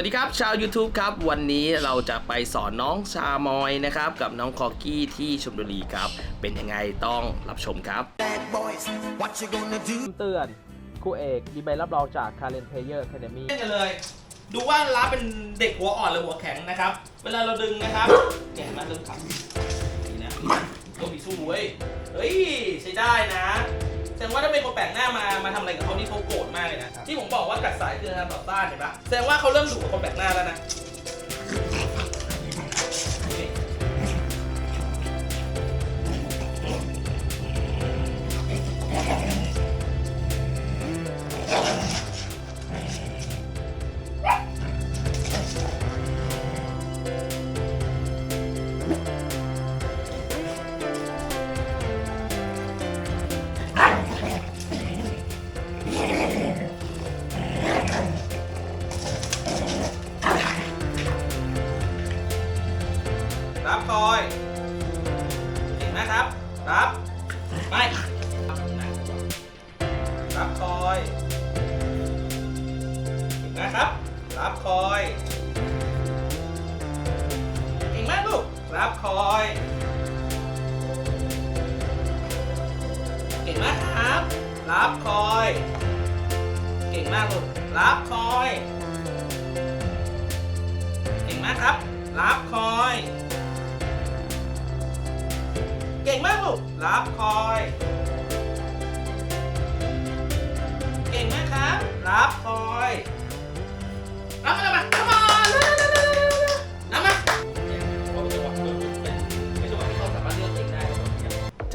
วัสดีครับชาว YouTube ครับ วันนี้เราจะไปสอนน้องชามอยนะครับ กับน้องคอกี้ที่ชลบุรีครับ เป็นยังไงต้องรับชมครับ Bad boys, what you gonna do? เตือนครูเอกมีใบรับรองจาก Karen Player Academy เล่นกันเลย ดูว่าล้าเป็นเด็กหัวอ่อนหรือหัวแข็งนะครับ เวลาเราดึงนะครับเนี่ยเห็นไหมเริ่มขับนี่นะโดนผีสู้เว้ยเฮ้ย ใช้ได้นะ แสดงว่าถ้าเป็นคนแปลกหน้ามา มาทำอะไรกับเขานี่เขาโกรธมากเลยนะ ที่ผมบอกว่ากัดสายคือการต่อต้านเห็นปะแสดงว่าเขาเริ่มดุกับคนแปลกหน้าแล้วนะ ครับรับไม่รับคอยเก่งมากครับรับคอยเก่งมากลูกรับคอยเก่งมากครับ รับคอย เก่งมากลูกรับคอย เก่งมากครับ รับคอย เก่งมากลูกรับคอย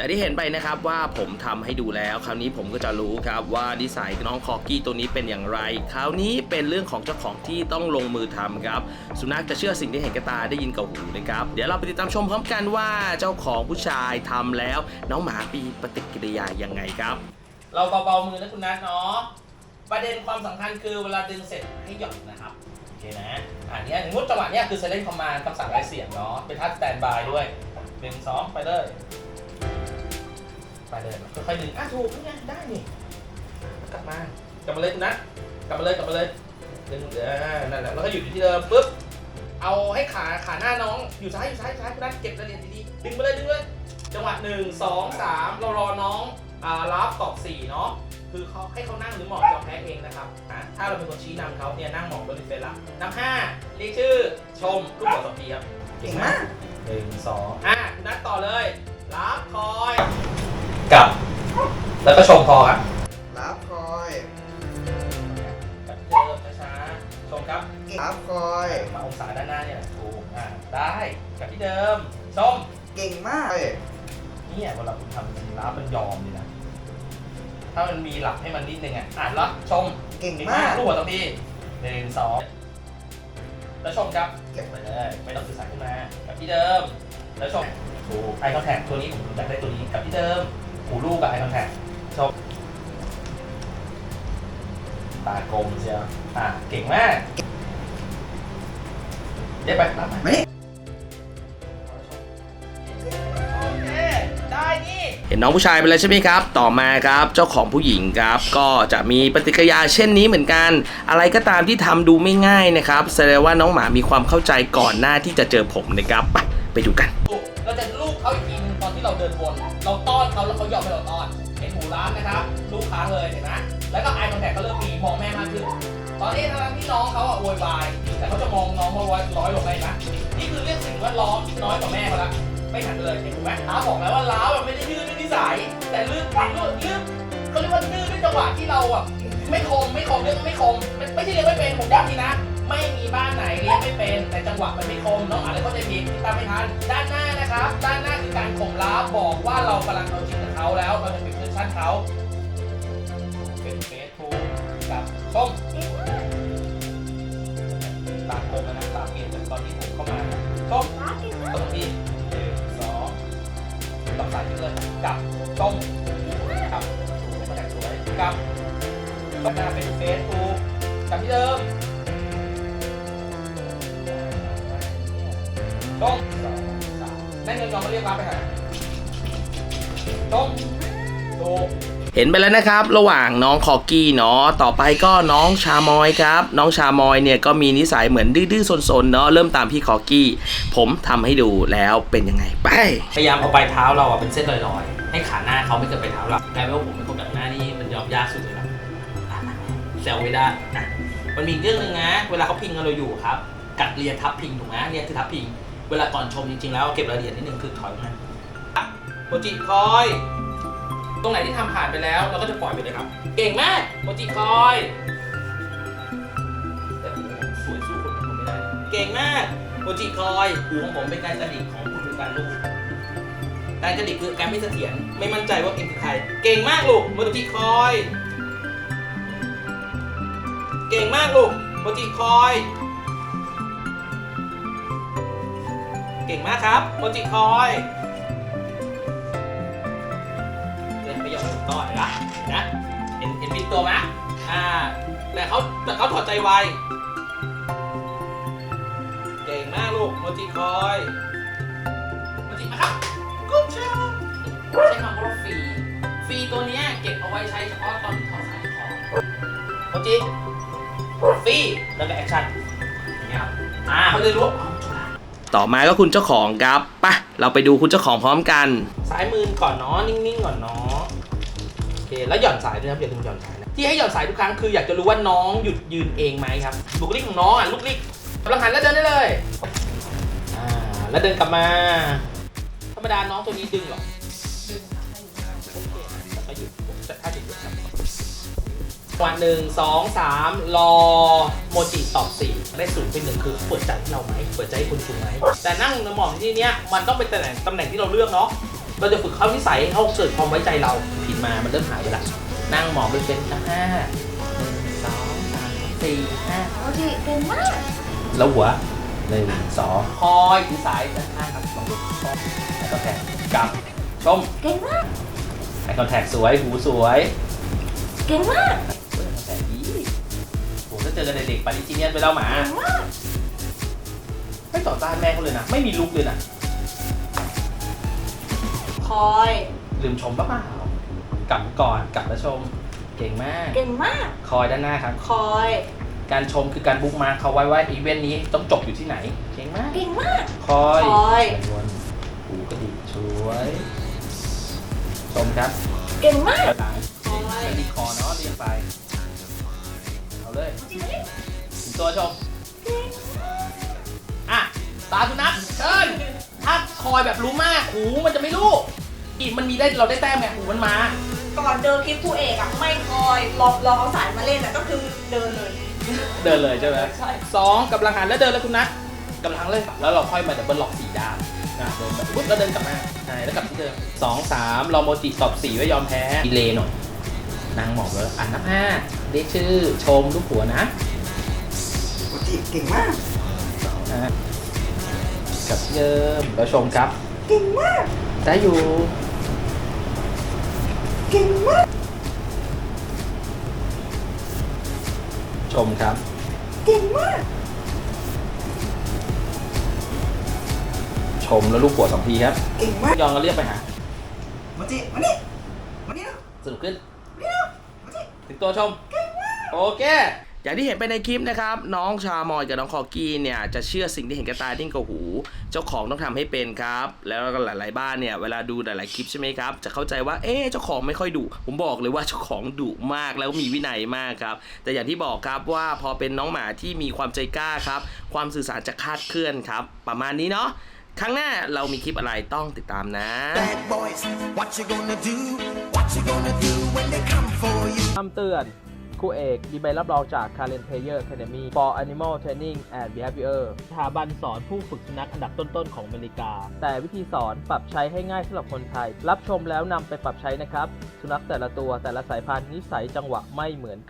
จะได้เห็นไปนะครับว่าผมทำให้ดูแล้ว คราวนี้ผมก็จะรู้ครับว่านิสัยน้องคอกี้ตัวนี้เป็นอย่างไร คราวนี้เป็นเรื่องของเจ้าของที่ต้องลงมือทำครับ สุนัขจะเชื่อสิ่งที่เห็นกับตาได้ยินกับหูนะครับเดี๋ยวเราไปติดตามชมพร้อมกันว่าเจ้าของผู้ชายทำแล้ว น้องหมาปีปฏิกิริยายังไงครับ เราเบาๆมือนะคุณนัทเนาะประเด็นความสำคัญคือเวลาดึงเสร็จให้หย่อนนะครับโอเคนะอ่านี้สมมติจังหวะนี้คือ silent command คำสั่งไร้เสียงเนาะเป็นทัช stand by ด้วยหนึ่งสองไปเลย ไปเลยค่อยๆดึงอะถูกนี่ไงได้นี่กลับมากลับมาเลยคุณนัทกลับมาเลยกลับมาเลยดึงเดี๋ยวนั่นแหละแล้วก็หยุดอยู่ที่เดิมปุ๊บเอาให้ขาขาหน้าน้องอยู่ซ้ายอยู่ซ้ายอยู่ซ้ายคุณนัทเก็บรายละเอียดดีๆดึงไปเลยดึงเลยจังหวะหนึ่งสองสามเรารอน้องอ่ารับตอบสี่เนาะคือเขาให้เขานั่งหรือหมอบยอมแพ้เองนะครับอ่าถ้าเราเป็นคนชี้นำเขาเนี่ยนั่งหมอบโดยเป็นละนับห้าเรียกชื่อชมลูกหัวสองทีครับเก่งมากหนึ่งสองอะคุณนัดต่อเลยรับคอยกลับ แล้วก็ชมพอครับรับคอยกลับที่เดิมช้าๆชมครับ รับคอย มาองศาด้านหน้าเนี่ยถูกอ่าได้กลับที่เดิมชมเก่งมากเนี่ยเวลาคุณทำจริงๆแล้วมันยอมเลยนะ ถ้ามันมีหลับให้มันนิดนึงอะอ่านแล้วชมเก่งดีมาก ลูกหัวตรงที่หนึ่งสองแล้วชมครับเก็บไปเลยไม่ต้องสื่อสารขึ้นมากับที่เดิม แล้วชมถูกไอคอนแทคตัวนี้ผมรู้จักได้ตัวนี้กับที่เดิมหูลูกกับไอคอนแทค ชมตากลมเชียวอะเก่งมากเดี๋ยวไปรับมาไม่โอเคได้นี่เห็นน้องผู้ชายไปแล้วใช่ไหมครับ ต่อมาครับเจ้าของผู้หญิงครับ ก็จะมีปฏิกิริยาเช่นนี้เหมือนกัน อะไรก็ตามที่ทำดูไม่ง่ายนะครับแสดงว่าน้องหมามีความเข้าใจก่อนหน้าที่จะเจอผมนะครับไปไปดูกัน เราจะลูกเขาอีกทีนึงตอนที่เราเดินวนเราต้อนเขาแล้วเขายอมให้เราต้อน เห็นหูร้านนะครับลูกค้าเลยเห็นไหมแล้วก็ไอคอนแทคก็เริ่มมีมองแม่มากขึ้น ตอนนี้ทั้งที่น้องเขาอะโวยวายแต่เขาจะมองน้องเขาร้อยร้อยลงไปนะนี่คือเรียกสิ่งแวดล้อมน้อยกว่าแม่เขาละไม่หันเลยเห็นไหมล้าบอกแล้วว่าล้ามันไม่ได้ดื้อด้วยนิสัยแต่ลื่นลื่นลื่นเขาเรียกว่าดื้อด้วยจังหวะที่เราอะไม่คมไม่คมเรียกว่าไม่คมไม่ใช่เรียกไม่เป็นผมย้ำทีนะ ไม่มีบ้านไหนเลี้ยงไม่เป็นแต่จังหวะมันไม่คมน้องอาจจะเข้าใจผิดที่ตามไม่ทันด้านหน้านะครับ ด้านหน้าคือการข่มล้าบอกว่าเรากำลังเอาจริงกับเขาแล้วเราจะเป็น ชั้นเขา เป็นเฟซบุ๊กกับชมตามผมนะตามเมียจากตอนที่ผมเข้ามาชมตรงที่หนึ่งสองต่อสายที่เลยกับชมกับถูกมาจากสวยกับด้านหน้าเป็นเฟซบุ๊กกับที่เดิมต้มสองนั่นเงินยอมมาเรียกรับไปหาต้ม เห็นไปแล้วนะครับ ระหว่างน้องคอกี้เนาะต่อไปก็น้องชามอยครับ น้องชามอยเนี่ยก็มีนิสัยเหมือนดื้อๆซนๆเนาะเริ่มตามพี่คอกี้ ผมทำให้ดูแล้วเป็นยังไงไป พยายามเอาปลายเท้าเราอะเป็นเส้นลอยๆ ให้ขาหน้าเขาไม่เกินปลายเท้าเรากลายเป็นว่าผมเป็นคนแบบหน้านี่มันยอมยากสุดเลยนะแซวไม่ได้นะมันมีอีกเรื่องหนึ่งนะเวลาเขาพิงเราอยู่ครับ กัดเรียนทับพิงถูกไหมเนี่ยคือทับพิง เวลาก่อนชมจริงๆแล้วเก็บรายละเอียดนิดนึงคือถอยมาโมจิคอย ตรงไหนที่ทำผ่านไปแล้ว เราก็จะปล่อยไปเลยครับ เก่งมากโมจิคอยแต่หูผมสวยสู้คนผมไม่ได้ เก่งมากโมจิคอยหูของผมเป็นการกระดิของคุณคือการลูกการกระดิกคือการไม่เสถียรไม่มั่นใจว่าเก่งคือใคร เก่งมากลูกโมจิคอย เก่งมากลูกโมจิคอย เก่งมากครับโมจิคอย ต้องเห็นปะเห็นนะเห็นเห็นปิดตัวไหมอ่าแต่เขาแต่เขาถอดใจไวเก่งมากลูกโมจิคอยโมจิมาครับ Good job ใช้คำว่าฟรีฟรีตัวเนี้ยเก็บเอาไว้ใช้เฉพาะตอนถอดสายคองโมจิฟรีแล้วก็แอคชั่นอย่างเงี้ยครับอ่าเขาจะรู้ต่อมาก็คุณเจ้าของครับปะเราไปดูคุณเจ้าของพร้อมกันซ้ายมือก่อนเนาะนิ่งๆก่อนเนาะ แล้วหย่อนสายด้วยครับอย่าลืมหย่อนสายนะที่ให้หย่อนสายทุกครั้งคืออยากจะรู้ว่าน้องหยุดยืนเองไหมครับบุคลิกของน้องอะลุกลิกกำลังหันแล้วเดินได้เลยอ่าแล้วเดินกลับมา ธรรมดาน้องตัวนี้ดึงหรอแล้วก็หยุดจะถ้าหยุดครับวันหนึ่งสองสามรอโมจิตอบสี่ได้สูงเป็นหนึ่งคือเปิดใจให้เราไหมเปิดใจให้คุณชูไหมแต่นั่งหมอบที่เนี้ยมันต้องเป็นตำแหน่งตำแหน่งที่เราเลือกเนาะ เราจะฝึกเข้านิสัยให้เขาเกิดความไว้ใจเราผิดมามันเริ่มหายไปละนั่งหมอบเป็นเป็นห้าหนึ่งสองสามสี่ห้าโอเคเก่งมากแล้วหัวหนึ่งสองคอยถือสายด้านข้าครับลองดูชมไอคอนแทคกลับชมเก่งมากไอคอนแทคสวยหูสวยเก่งมากเปิดคอนแทคดีผมก็เจอกันในเด็กปาริจิเนียนไปแล้วหมาเก่งมากไม่ต่อต้านแม่เขาเลยนะไม่มีลุกเลยนะ อยลืมชมปะเปล่ากลับก่อนกลับแล้วชม เก่งมาก เก่งมากคอยด้านหน้าครับ คอย การชมคือการบุ๊กมาร์คเขาไว้ว่าอีเวนต์นี้ต้องจบอยู่ที่ไหน เก่งมาก เก่งมาก คอยคอยวนหูกระดิกช่วย ชมครับเก่งมาก หลังคอย กระดิกคอเนาะเรียงไป เอาเลยถึงตัวชมอะ ตาสุนัขเชิญถ้าคอยแบบรู้มากหูมันจะไม่รู้ อีกมันมีได้เราได้แต้มไงหูมันมาก่อนเดินคลิปคู่เอกอะไม่คอยลองลองเอาสายมาเล่นอะก็คือเดินเลย เดินเลยใช่ไหมใช่ สองกำลังหันแล้วเดินแล้วคุณนัทกำลังเลยแล้วเราค่อยมาดับเบิลล็อกสี่ด้านอะเดินแบบปุ๊บแล้วเดินกลับมาใช่แล้วกลับที่เดิมสองสามเราโมจิตอบสี่ไว้ยอมแพ้ดีเลยหน่อยนางหมอบแล้วอ่านนับห้าเรียกชื่อชมลูกหัวนะโมจิเก่งมากอะกลับที่เดิมแล้วชมครับ เก่งมากได้อยู่ เก่งมาก ชมครับ เก่งมาก ชมแล้วลูกหัวสองทีครับเก่งมากยองก็เรียกไปหาโมจิมานี่มานี่นะสนุกขึ้นมานี่นะมานี่ถึงตัวชมโอเค อย่างที่เห็นไปในคลิปนะครับ น้องชามอยกับน้องคอกี้เนี่ยจะเชื่อสิ่งที่เห็นกับตายิ่งกว่าหู เจ้าของต้องทำให้เป็นครับ แล้วก็หลาย ๆ บ้านเนี่ยเวลาดูหลาย ๆ คลิปใช่ไหมครับ จะเข้าใจว่าเอ๊ะเจ้าของไม่ค่อยดุผมบอกเลยว่าเจ้าของดุมากแล้วก็มีวินัยมากครับ แต่อย่างที่บอกครับว่าพอเป็นน้องหมาที่มีความใจกล้าครับ ความสื่อสารจะคลาดเคลื่อนครับ ประมาณนี้เนาะครั้งหน้าเรามีคลิปอะไรต้องติดตามนะ Bad boys what you gonna do what you gonna do when they come for you คำเตือน ครูเอก มีใบรับรองจาก Karen Player Academy for Animal Training and Behavior สถาบันสอนผู้ฝึกสุนัขอันดับต้นๆของอเมริกา แต่วิธีสอนปรับใช้ให้ง่ายสำหรับคนไทย รับชมแล้วนำไปปรับใช้นะครับ สุนัขแต่ละตัวแต่ละสายพันธุ์นิสัยจังหวะไม่เหมือน